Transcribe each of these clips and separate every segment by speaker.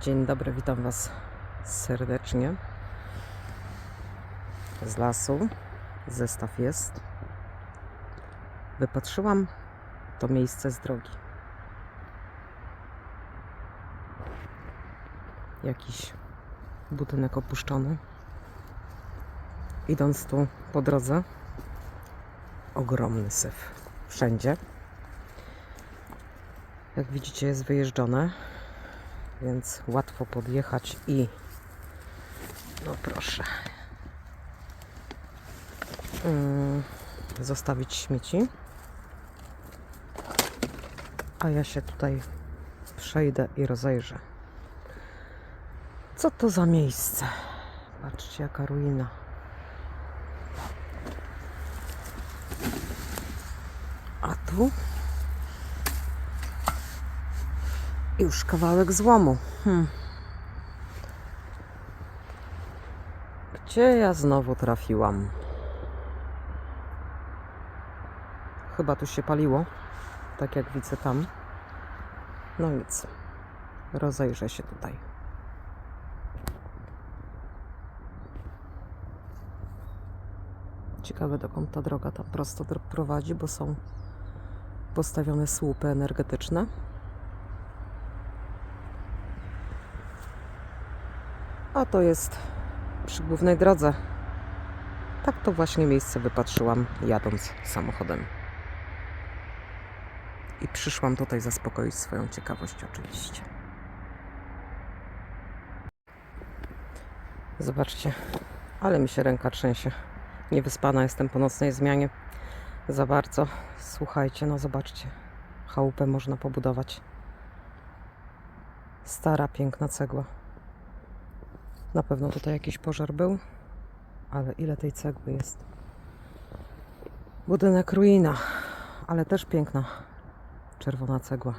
Speaker 1: Dzień dobry, witam Was serdecznie z lasu. Zestaw jest. Wypatrzyłam to miejsce z drogi. Jakiś budynek opuszczony. Idąc tu po drodze, ogromny syf wszędzie. Jak widzicie, jest wyjeżdżone więc łatwo podjechać i no proszę mm, zostawić śmieci. A ja się tutaj przejdę i rozejrzę. Co to za miejsce? Patrzcie jaka ruina. A tu Już kawałek złomu. Hmm. Gdzie ja znowu trafiłam? Chyba tu się paliło, tak jak widzę tam. No nic, rozejrzę się tutaj. Ciekawe dokąd ta droga tam prosto prowadzi, bo są postawione słupy energetyczne. A to jest przy głównej drodze. Tak to właśnie miejsce wypatrzyłam jadąc samochodem. I przyszłam tutaj zaspokoić swoją ciekawość oczywiście. Zobaczcie, ale mi się ręka trzęsie. Niewyspana jestem po nocnej zmianie. Za bardzo. Słuchajcie, no zobaczcie. Chałupę można pobudować. Stara, piękna cegła. Na pewno tutaj jakiś pożar był, ale ile tej cegły jest. Budynek ruina, ale też piękna czerwona cegła.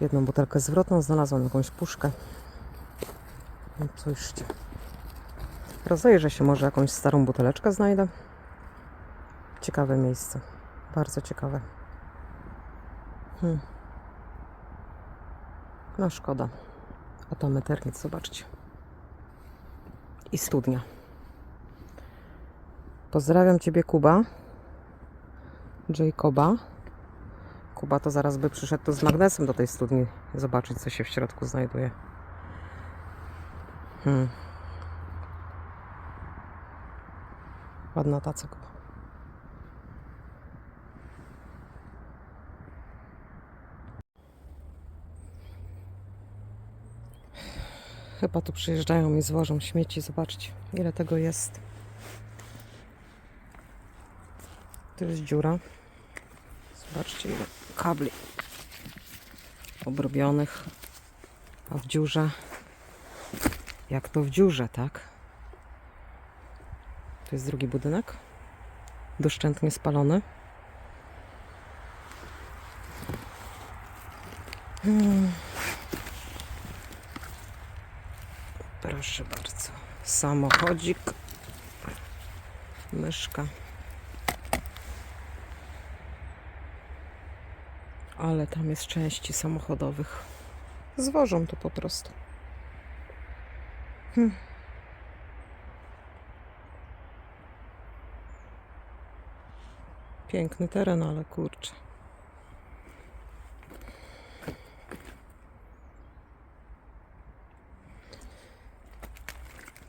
Speaker 1: Jedną butelkę zwrotną, znalazłam jakąś puszkę. No cóżcie. Rozejrzę się, może jakąś starą buteleczkę znajdę. Ciekawe miejsce. Bardzo ciekawe. Hmm. No szkoda. A meternic, zobaczcie i studnia. Pozdrawiam Ciebie, Kuba. Jacoba. Kuba to zaraz by przyszedł tu z magnesem do tej studni zobaczyć, co się w środku znajduje. Hmm. Ładna ta cegła. Chyba tu przyjeżdżają i zwożą śmieci. Zobaczcie, ile tego jest. Tu jest dziura. Zobaczcie, ile kabli obrobionych. A w dziurze, jak to w dziurze, tak? To jest drugi budynek. Doszczętnie spalony. Hmm. Proszę bardzo. Samochodzik. Myszka. Ale tam jest części samochodowych. Zwożą to po prostu. Hm. Piękny teren, ale kurczę.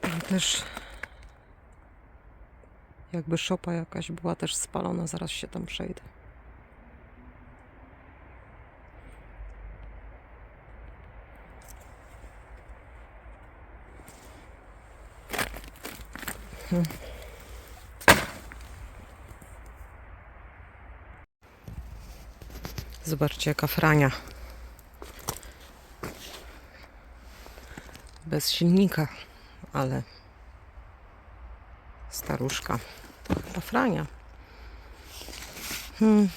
Speaker 1: Tam też jakby szopa jakaś była też spalona, zaraz się tam przejdę. Hmm. Zobaczcie jaka frania. Bez silnika ale staruszka to chyba Frania. Hmm.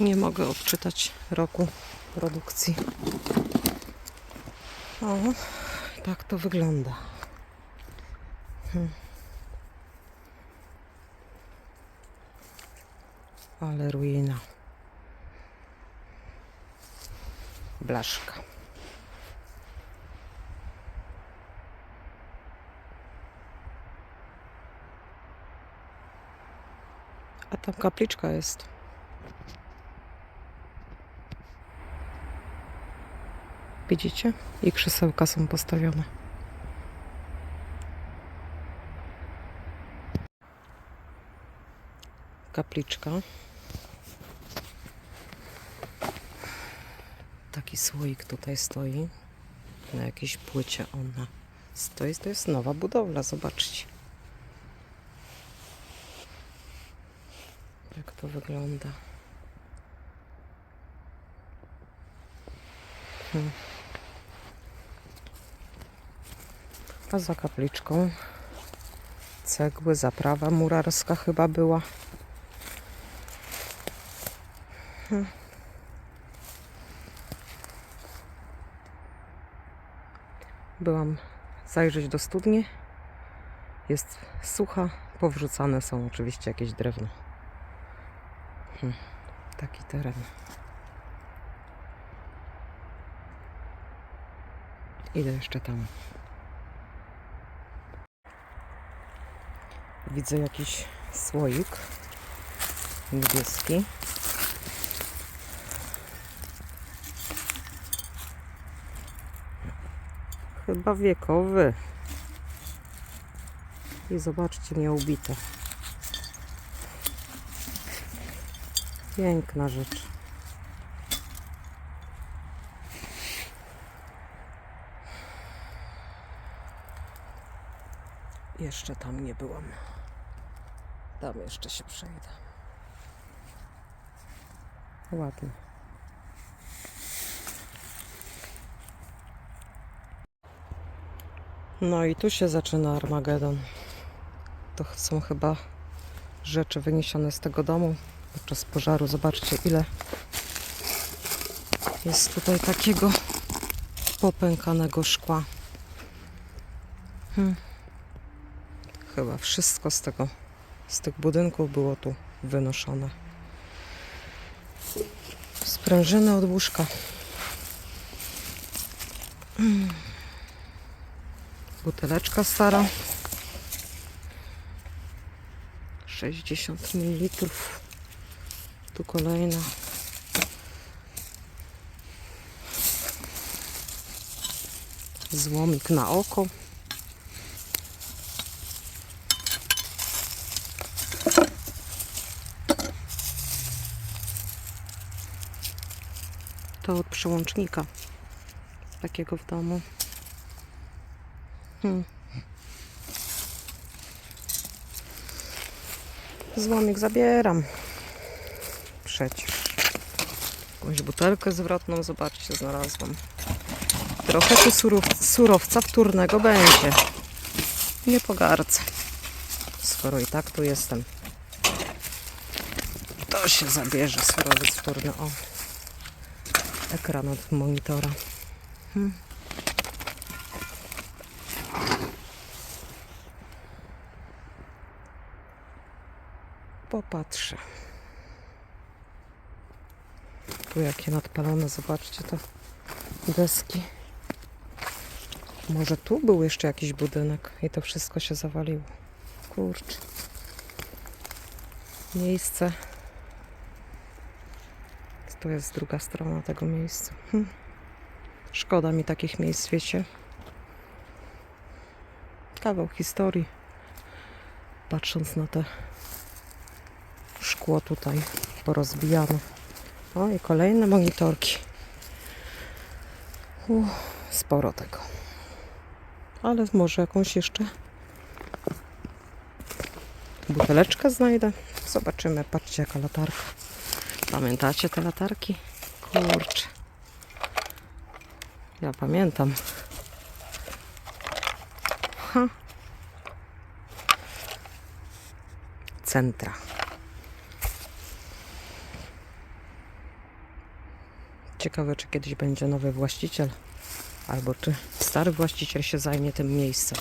Speaker 1: Nie mogę odczytać roku produkcji. O, tak to wygląda. Hmm. Ale ruina. Blaszka. A tam kapliczka jest. Widzicie? I krzesełka są postawione. Kapliczka. Taki słoik tutaj stoi. Na jakiejś płycie ona stoi. To jest nowa budowla, zobaczcie. Jak to wygląda. Hmm. A za kapliczką cegły, zaprawa murarska chyba była. Hmm. Byłam zajrzeć do studni. Jest sucha, powrzucane są oczywiście jakieś drewno. Hmm. Taki teren. Idę jeszcze tam. Widzę jakiś słoik niebieski. Chyba wiekowy. I zobaczcie, nieubite. Piękna rzecz. Jeszcze tam nie byłam. Tam jeszcze się przejdę. Ładnie. No i tu się zaczyna Armagedon. To są chyba rzeczy wyniesione z tego domu podczas pożaru. Zobaczcie, ile jest tutaj takiego popękanego szkła. Hmm. Chyba wszystko z tego, z tych budynków było tu wynoszone. Sprężyny od łóżka. Mm. Buteleczka stara. 60 ml. Tu kolejna. Złomik na oko. To od przełącznika. Takiego w domu. Hmm. Złomik zabieram. Przecież. Jakąś butelkę zwrotną, zobaczcie, znalazłam. Trochę tu surowca wtórnego będzie. Nie pogardzę. Skoro i tak tu jestem. To się zabierze surowiec wtórny. O. Ekran od monitora. Hmm. Popatrzę. Tu jakie nadpalone, zobaczcie to deski. Może tu był jeszcze jakiś budynek i to wszystko się zawaliło. Kurczę. Miejsce. To jest druga strona tego miejsca. Hm. Szkoda mi takich miejsc, wiecie. Kawał historii. Patrząc na te szkło tutaj porozbijane. O i kolejne monitorki. Uff, sporo tego. Ale może jakąś jeszcze buteleczkę znajdę. Zobaczymy. Patrzcie jaka latarka. Pamiętacie te latarki? Kurczę. Ja pamiętam. Ha. Centra. Ciekawe, czy kiedyś będzie nowy właściciel, albo czy stary właściciel się zajmie tym miejscem.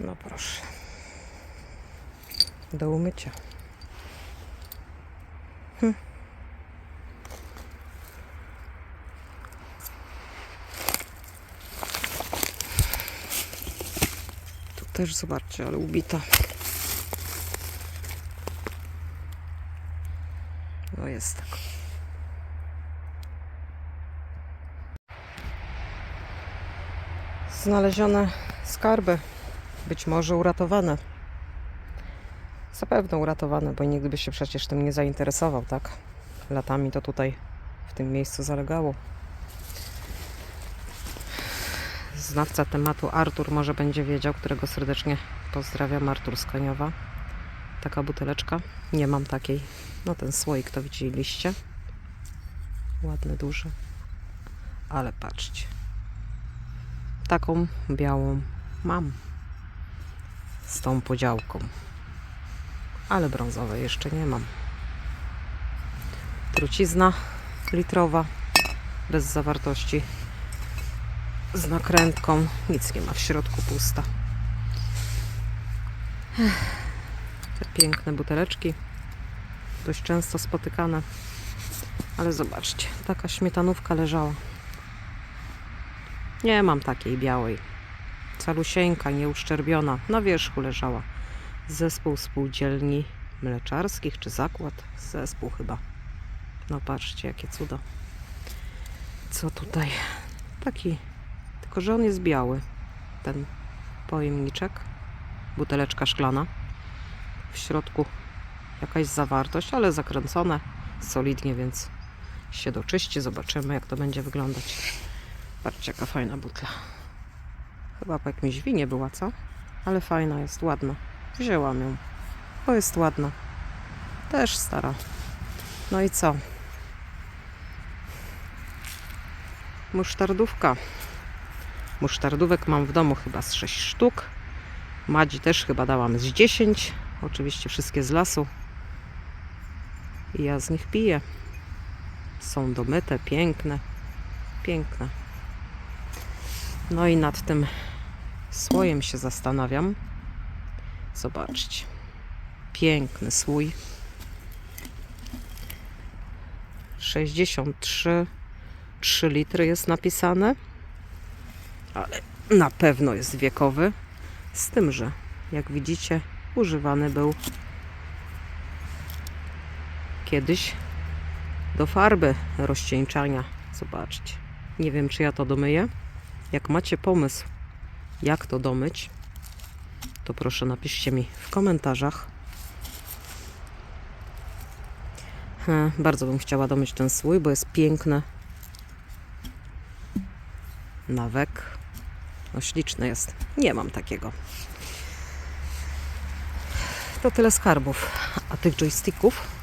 Speaker 1: No proszę. Do umycia. Hm. Tu też zobaczcie, ale ubita. Jest tak. Znalezione skarby, być może uratowane. Zapewne uratowane, bo nikt by się przecież tym nie zainteresował, tak? Latami to tutaj w tym miejscu zalegało. Znawca tematu Artur może będzie wiedział, którego serdecznie pozdrawiam. Artur z Kaniowa. Taka buteleczka. Nie mam takiej. No ten słoik to widzieliście. Ładny, duży. Ale patrzcie. Taką białą mam. Z tą podziałką. Ale brązowej jeszcze nie mam. Trucizna litrowa. Bez zawartości z nakrętką. Nic nie ma w środku, pusta. Te piękne buteleczki. Dość często spotykane. Ale zobaczcie, taka śmietanówka leżała. Nie mam takiej białej. Calusieńka, nieuszczerbiona. Na wierzchu leżała. Zespół spółdzielni mleczarskich, czy zakład? Zespół chyba. No patrzcie, jakie cuda. Co tutaj? Taki tylko, że on jest biały. Ten pojemniczek. Buteleczka szklana. W środku jakaś zawartość, ale zakręcone solidnie, więc się doczyści. Zobaczymy, jak to będzie wyglądać. Patrzcie, jaka fajna butla. Chyba po jakimś winie była, co? Ale fajna jest, ładna. Wzięłam ją. Bo jest ładna. Też stara. No i co? Musztardówka. Musztardówek mam w domu chyba z 6 sztuk. Madzi też chyba dałam z 10. Oczywiście wszystkie z lasu. I ja z nich piję. Są domyte, piękne. Piękne. No i nad tym słojem się zastanawiam. Zobaczcie. Piękny słój. 63 3 litry jest napisane ale na pewno jest wiekowy. Z tym, że jak widzicie, używany był kiedyś do farby rozcieńczania. Zobaczcie. Nie wiem, czy ja to domyję. Jak macie pomysł, jak to domyć, to proszę napiszcie mi w komentarzach. He, bardzo bym chciała domyć ten słój, bo jest piękny. Nawek. No śliczny jest. Nie mam takiego. To tyle skarbów. A tych joysticków,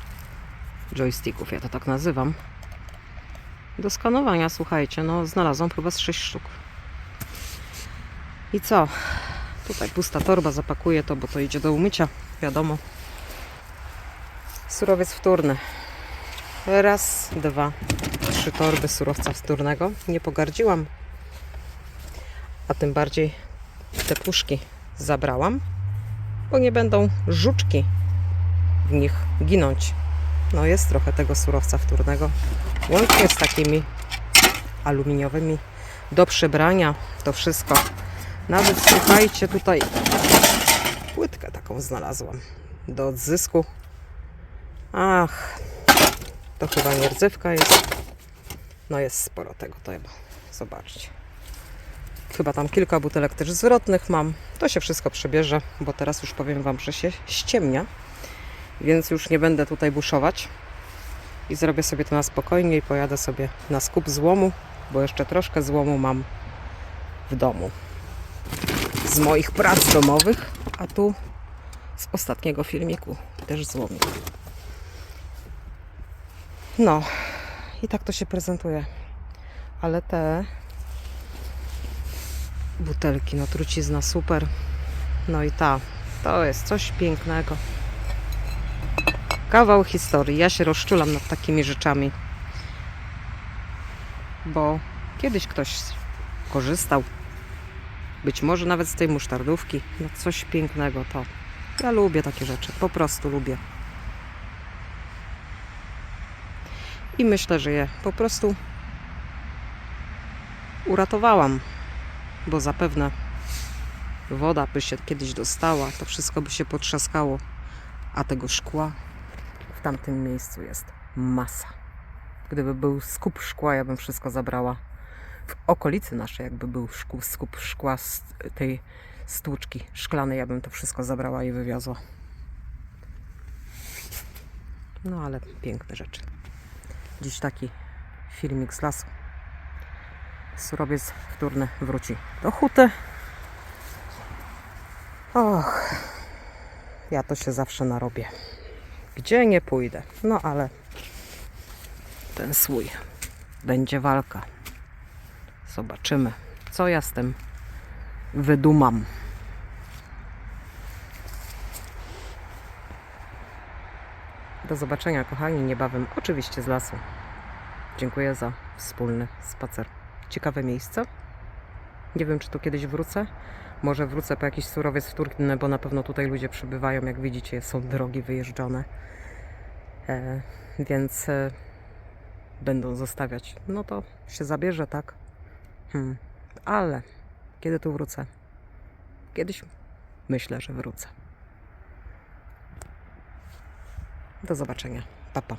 Speaker 1: joysticków ja to tak nazywam, do skanowania, słuchajcie, no znalazłam chyba z 6 sztuk. I co? Tutaj pusta torba, zapakuję to, bo to idzie do umycia, wiadomo. Surowiec wtórny. Raz, dwa, trzy torby surowca wtórnego. Nie pogardziłam, a tym bardziej te puszki zabrałam, bo nie będą żuczki w nich ginąć. No jest trochę tego surowca wtórnego, łącznie z takimi aluminiowymi do przebrania, to wszystko. Nawet słuchajcie, tutaj płytkę taką znalazłam do odzysku. Ach, to chyba nie rdzewka jest. No jest sporo tego, to chyba. Zobaczcie. Chyba tam kilka butelek też zwrotnych mam. To się wszystko przebierze, bo teraz już powiem Wam, że się ściemnia. Więc już nie będę tutaj buszować. I zrobię sobie to na spokojnie i pojadę sobie na skup złomu, bo jeszcze troszkę złomu mam w domu. Z moich prac domowych, a tu z ostatniego filmiku też złomu. No, i tak to się prezentuje. Ale te butelki, no trucizna super. No i ta, to jest coś pięknego. Kawał historii. Ja się rozczulam nad takimi rzeczami. Bo kiedyś ktoś korzystał. Być może nawet z tej musztardówki. No coś pięknego to. Ja lubię takie rzeczy. Po prostu lubię. I myślę, że je po prostu uratowałam bo zapewne woda by się kiedyś dostała, to wszystko by się potrzaskało, a tego szkła tamtym miejscu jest masa. Gdyby był skup szkła, ja bym wszystko zabrała. W okolicy naszej, jakby był szkół, skup szkła z tej stłuczki szklanej, ja bym to wszystko zabrała i wywiozła. No ale piękne rzeczy. Dziś taki filmik z lasu. Surowiec wtórny wróci do huty. Och, ja to się zawsze narobię. Gdzie nie pójdę. No ale ten słój. Będzie walka. Zobaczymy, co ja z tym wydumam. Do zobaczenia, kochani, niebawem, oczywiście z lasu. Dziękuję za wspólny spacer. Ciekawe miejsce. Nie wiem, czy tu kiedyś wrócę. Może wrócę po jakiś surowiec wtórny, bo na pewno tutaj ludzie przybywają. Jak widzicie, są drogi wyjeżdżone. E, więc e, będą zostawiać. No to się zabierze, tak? Hmm. Ale kiedy tu wrócę? Kiedyś myślę, że wrócę. Do zobaczenia. Pa, pa.